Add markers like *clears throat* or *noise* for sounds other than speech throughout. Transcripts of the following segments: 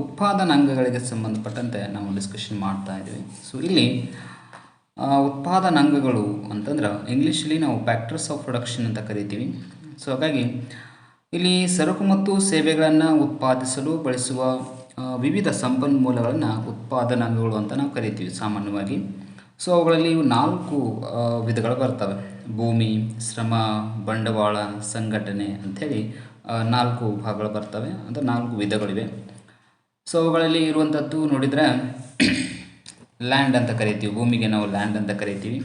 ಉತ್ಪಾದನಾಂಗಗಳಿಗೆ ಸಂಬಂಧಪಟ್ಟಂತೆ ನಾವು ಡಿಸ್ಕಷನ್ ಮಾಡ್ತಾ ಇದ್ದೀವಿ ಸೊ ಇಲ್ಲಿ ಉತ್ಪಾದನಾಂಗಗಳು ಅಂತಂದ್ರೆ ಇಂಗ್ಲೀಷಲ್ಲಿ ನಾವು ಫ್ಯಾಕ್ಟರ್ಸ್ ಆಫ್ ಪ್ರೊಡಕ್ಷನ್ ಅಂತ ಕರಿತೀವಿ. ಸೊ ಹಾಗಾಗಿ ಇಲ್ಲಿ ಸರಕು ಮತ್ತು ಸೇವೆಗಳನ್ನು ಉತ್ಪಾದಿಸಲು ಬಳಸುವ ವಿವಿಧ ಸಂಪನ್ಮೂಲಗಳನ್ನು ಉತ್ಪಾದನಾಂಗಗಳು ಅಂತ ನಾವು ಕರಿತೀವಿ ಸಾಮಾನ್ಯವಾಗಿ. ಸೊ ಅವುಗಳಲ್ಲಿ ನಾಲ್ಕು ವಿಧಗಳು ಬರ್ತವೆ. ಭೂಮಿ, ಶ್ರಮ, ಬಂಡವಾಳ, ಸಂಘಟನೆ ಅಂಥೇಳಿ ನಾಲ್ಕು ಭಾಗಗಳು ಬರ್ತವೆ. ಅಂದರೆ ನಾಲ್ಕು ವಿಧಗಳಿವೆ. ಸೊ ಅವುಗಳಲ್ಲಿ ಇರುವಂಥದ್ದು ನೋಡಿದರೆ ಲ್ಯಾಂಡ್ *clears throat* ಅಂತ ಕರಿತೀವಿ, ಭೂಮಿಗೆ ನಾವು ಲ್ಯಾಂಡ್ ಅಂತ ಕರಿತೀವಿ.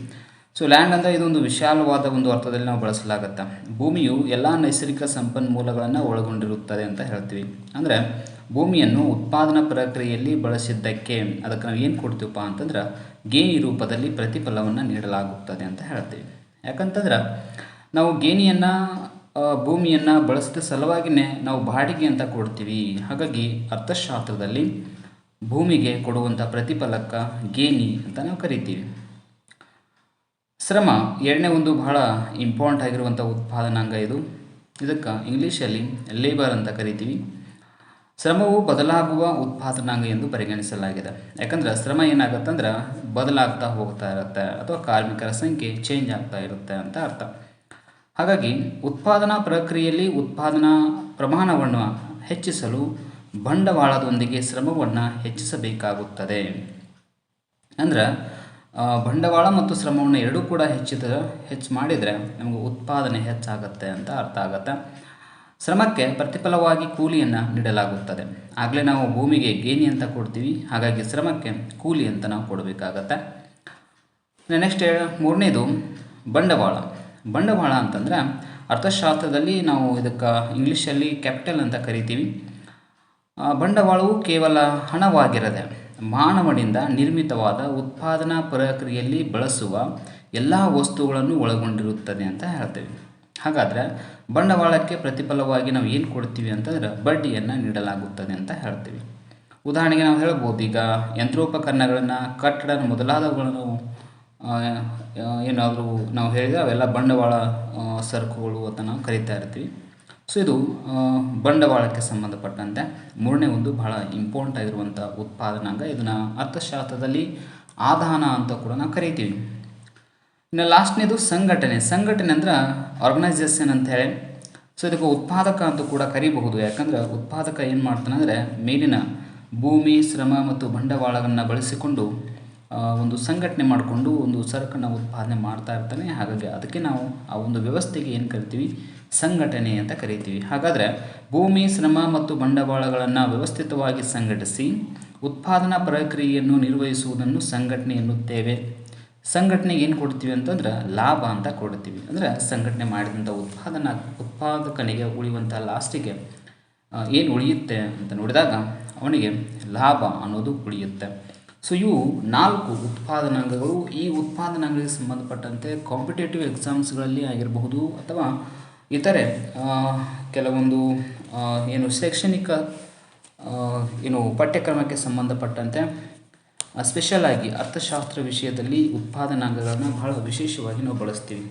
ಸೊ ಲ್ಯಾಂಡ್ ಅಂದರೆ ಇದೊಂದು ವಿಶಾಲವಾದ ಒಂದು ಅರ್ಥದಲ್ಲಿ ನಾವು ಬಳಸಲಾಗತ್ತೆ. ಭೂಮಿಯು ಎಲ್ಲ ನೈಸರ್ಗಿಕ ಸಂಪನ್ಮೂಲಗಳನ್ನು ಒಳಗೊಂಡಿರುತ್ತದೆ ಅಂತ ಹೇಳ್ತೀವಿ. ಅಂದರೆ, ಭೂಮಿಯನ್ನು ಉತ್ಪಾದನಾ ಪ್ರಕ್ರಿಯೆಯಲ್ಲಿ ಬಳಸಿದ್ದಕ್ಕೆ ಅದಕ್ಕೆ ನಾವು ಏನು ಕೊಡ್ತೀವಪ್ಪ ಅಂತಂದ್ರೆ, ಗೇಣಿ ರೂಪದಲ್ಲಿ ಪ್ರತಿಫಲವನ್ನು ನೀಡಲಾಗುತ್ತದೆ ಅಂತ ಹೇಳ್ತೀವಿ. ಯಾಕಂತಂದ್ರೆ, ನಾವು ಗೇಣಿಯನ್ನು ಭೂಮಿಯನ್ನು ಬಳಸಿದ ಸಲುವಾಗಿಯೇ ನಾವು ಬಾಡಿಗೆ ಅಂತ ಕೊಡ್ತೀವಿ. ಹಾಗಾಗಿ ಅರ್ಥಶಾಸ್ತ್ರದಲ್ಲಿ ಭೂಮಿಗೆ ಕೊಡುವಂಥ ಪ್ರತಿಫಲಕ್ಕ ಗೇಣಿ ಅಂತ ನಾವು ಕರಿತೀವಿ. ಶ್ರಮ ಎರಡನೇ ಒಂದು ಬಹಳ ಇಂಪಾರ್ಟೆಂಟ್ ಆಗಿರುವಂಥ ಉತ್ಪಾದನಾಂಗ ಇದು. ಇದಕ್ಕೆ ಇಂಗ್ಲೀಷಲ್ಲಿ ಲೇಬರ್ ಅಂತ ಕರಿತೀವಿ. ಶ್ರಮವು ಬದಲಾಗುವ ಉತ್ಪಾದನಾಂಗ ಎಂದು ಪರಿಗಣಿಸಲಾಗಿದೆ. ಯಾಕಂದ್ರೆ ಶ್ರಮ ಏನಾಗುತ್ತಂದ್ರೆ ಬದಲಾಗ್ತಾ ಹೋಗ್ತಾ ಇರುತ್ತೆ ಅಥವಾ ಕಾರ್ಮಿಕರ ಸಂಖ್ಯೆ ಚೇಂಜ್ ಆಗ್ತಾ ಇರುತ್ತೆ ಅಂತ ಅರ್ಥ. ಹಾಗಾಗಿ ಉತ್ಪಾದನಾ ಪ್ರಕ್ರಿಯೆಯಲ್ಲಿ ಉತ್ಪಾದನಾ ಪ್ರಮಾಣವನ್ನು ಹೆಚ್ಚಿಸಲು ಬಂಡವಾಳದೊಂದಿಗೆ ಶ್ರಮವನ್ನು ಹೆಚ್ಚಿಸಬೇಕಾಗುತ್ತದೆ. ಅಂದ್ರೆ ಬಂಡವಾಳ ಮತ್ತು ಶ್ರಮವನ್ನು ಎರಡೂ ಕೂಡ ಹೆಚ್ಚಿದ, ಹೆಚ್ಚು ಮಾಡಿದರೆ ನಮಗೆ ಉತ್ಪಾದನೆ ಹೆಚ್ಚಾಗುತ್ತೆ ಅಂತ ಅರ್ಥ ಆಗುತ್ತೆ. ಶ್ರಮಕ್ಕೆ ಪ್ರತಿಫಲವಾಗಿ ಕೂಲಿಯನ್ನು ನೀಡಲಾಗುತ್ತದೆ. ಆಗಲೇ ನಾವು ಭೂಮಿಗೆ ಗೇಣಿ ಅಂತ ಕೊಡ್ತೀವಿ. ಹಾಗಾಗಿ ಶ್ರಮಕ್ಕೆ ಕೂಲಿ ಅಂತ ನಾವು ಕೊಡಬೇಕಾಗತ್ತೆ. ನೆಕ್ಸ್ಟ್ ಮೂರನೇದು ಬಂಡವಾಳ. ಬಂಡವಾಳ ಅಂತಂದರೆ ಅರ್ಥಶಾಸ್ತ್ರದಲ್ಲಿ ನಾವು ಇದಕ್ಕೆ ಇಂಗ್ಲೀಷಲ್ಲಿ ಕ್ಯಾಪಿಟಲ್ ಅಂತ ಕರಿತೀವಿ. ಬಂಡವಾಳವು ಕೇವಲ ಹಣವಾಗಿರದೆ ಮಾನವನಿಂದ ನಿರ್ಮಿತವಾದ ಉತ್ಪಾದನಾ ಪ್ರಕ್ರಿಯೆಯಲ್ಲಿ ಬಳಸುವ ಎಲ್ಲ ವಸ್ತುಗಳನ್ನು ಒಳಗೊಂಡಿರುತ್ತದೆ ಅಂತ ಹೇಳ್ತೀವಿ. ಹಾಗಾದರೆ ಬಂಡವಾಳಕ್ಕೆ ಪ್ರತಿಫಲವಾಗಿ ನಾವು ಏನು ಕೊಡ್ತೀವಿ ಅಂತಂದ್ರೆ ಬಡ್ಡಿಯನ್ನು ನೀಡಲಾಗುತ್ತದೆ ಅಂತ ಹೇಳ್ತೀವಿ. ಉದಾಹರಣೆಗೆ ನಾವು ಹೇಳ್ಬೋದು, ಈಗ ಯಂತ್ರೋಪಕರಣಗಳನ್ನು ಕಟ್ಟಡ ಮೊದಲಾದವುಗಳನ್ನು ಏನಾದರೂ ನಾವು ಹೇಳಿದ ಅವೆಲ್ಲ ಬಂಡವಾಳ ಸರಕುಗಳು ಅಂತ ನಾವು ಕರಿತಾ ಇರ್ತೀವಿ. ಸೊ ಇದು ಬಂಡವಾಳಕ್ಕೆ ಸಂಬಂಧಪಟ್ಟಂತೆ ಮೂರನೇ ಒಂದು ಬಹಳ ಇಂಪಾರ್ಟೆಂಟ್ ಆಗಿರುವಂಥ ಉತ್ಪಾದನಾಂಗ. ಇದನ್ನು ಅರ್ಥಶಾಸ್ತ್ರದಲ್ಲಿ ಆದಾನ ಅಂತ ಕೂಡ ನಾವು ಕರಿತೀವಿ. ಇನ್ನು ಲಾಸ್ಟ್ನೇದು ಸಂಘಟನೆ. ಸಂಘಟನೆ ಅಂದ್ರೆ ಆರ್ಗನೈಸೇಷನ್ ಅಂತ ಹೇಳಿ. ಸೊ ಇದಕ್ಕೆ ಉತ್ಪಾದಕ ಅಂತ ಕೂಡ ಕರಿಬಹುದು. ಯಾಕಂದ್ರೆ ಉತ್ಪಾದಕ ಏನು ಮಾಡ್ತಾನೆ ಅಂದರೆ ಮೇಲಿನ ಭೂಮಿ, ಶ್ರಮ ಮತ್ತು ಬಂಡವಾಳವನ್ನು ಬಳಸಿಕೊಂಡು ಒಂದು ಸಂಘಟನೆ ಮಾಡಿಕೊಂಡು ಒಂದು ಸರಕನ್ನು ಉತ್ಪಾದನೆ ಮಾಡ್ತಾ ಇರ್ತಾನೆ. ಹಾಗಾಗಿ ಅದಕ್ಕೆ ನಾವು ಆ ಒಂದು ವ್ಯವಸ್ಥೆಗೆ ಏನು ಕರಿತೀವಿ? ಸಂಘಟನೆ ಅಂತ ಕರಿತೀವಿ. ಹಾಗಾದರೆ ಭೂಮಿ, ಶ್ರಮ ಮತ್ತು ಬಂಡವಾಳಗಳನ್ನು ವ್ಯವಸ್ಥಿತವಾಗಿ ಸಂಘಟಿಸಿ ಉತ್ಪಾದನಾ ಪ್ರಕ್ರಿಯೆಯನ್ನು ನಿರ್ವಹಿಸುವುದನ್ನು ಸಂಘಟನೆ ಎನ್ನುತ್ತೇವೆ. ಸಂಘಟನೆಗೆ ಏನು ಕೊಡ್ತೀವಿ ಅಂತಂದ್ರೆ ಲಾಭ ಅಂತ ಕೊಡ್ತೀವಿ. ಅಂದರೆ ಸಂಘಟನೆ ಮಾಡಿದಂಥ ಉತ್ಪಾದನಾ, ಉತ್ಪಾದಕನಿಗೆ ಉಳಿಯುವಂಥ ಲಾಸ್ಟಿಗೆ ಏನು ಉಳಿಯುತ್ತೆ ಅಂತ ನೋಡಿದಾಗ ಅವನಿಗೆ ಲಾಭ ಅನ್ನೋದು ಉಳಿಯುತ್ತೆ. ಸೊ ಇವು ನಾಲ್ಕು ಉತ್ಪಾದನಾಂಗಗಳು. ಈ ಉತ್ಪಾದನಾಂಗಗಳಿಗೆ ಸಂಬಂಧಪಟ್ಟಂತೆ ಕಾಂಪಿಟೇಟಿವ್ ಎಕ್ಸಾಮ್ಸ್ಗಳಲ್ಲಿ ಆಗಿರಬಹುದು ಅಥವಾ ಇತರೆ ಕೆಲವೊಂದು ಏನು ಶೈಕ್ಷಣಿಕ ಏನು ಪಠ್ಯಕ್ರಮಕ್ಕೆ ಸಂಬಂಧಪಟ್ಟಂತೆ ಸ್ಪೆಷಲ್ ಆಗಿ ಅರ್ಥಶಾಸ್ತ್ರ ವಿಷಯದಲ್ಲಿ ಉತ್ಪಾದನಾಂಗಗಳನ್ನು ಬಹಳ ವಿಶೇಷವಾಗಿ ನಾವು ಬಳಸ್ತೀವಿ.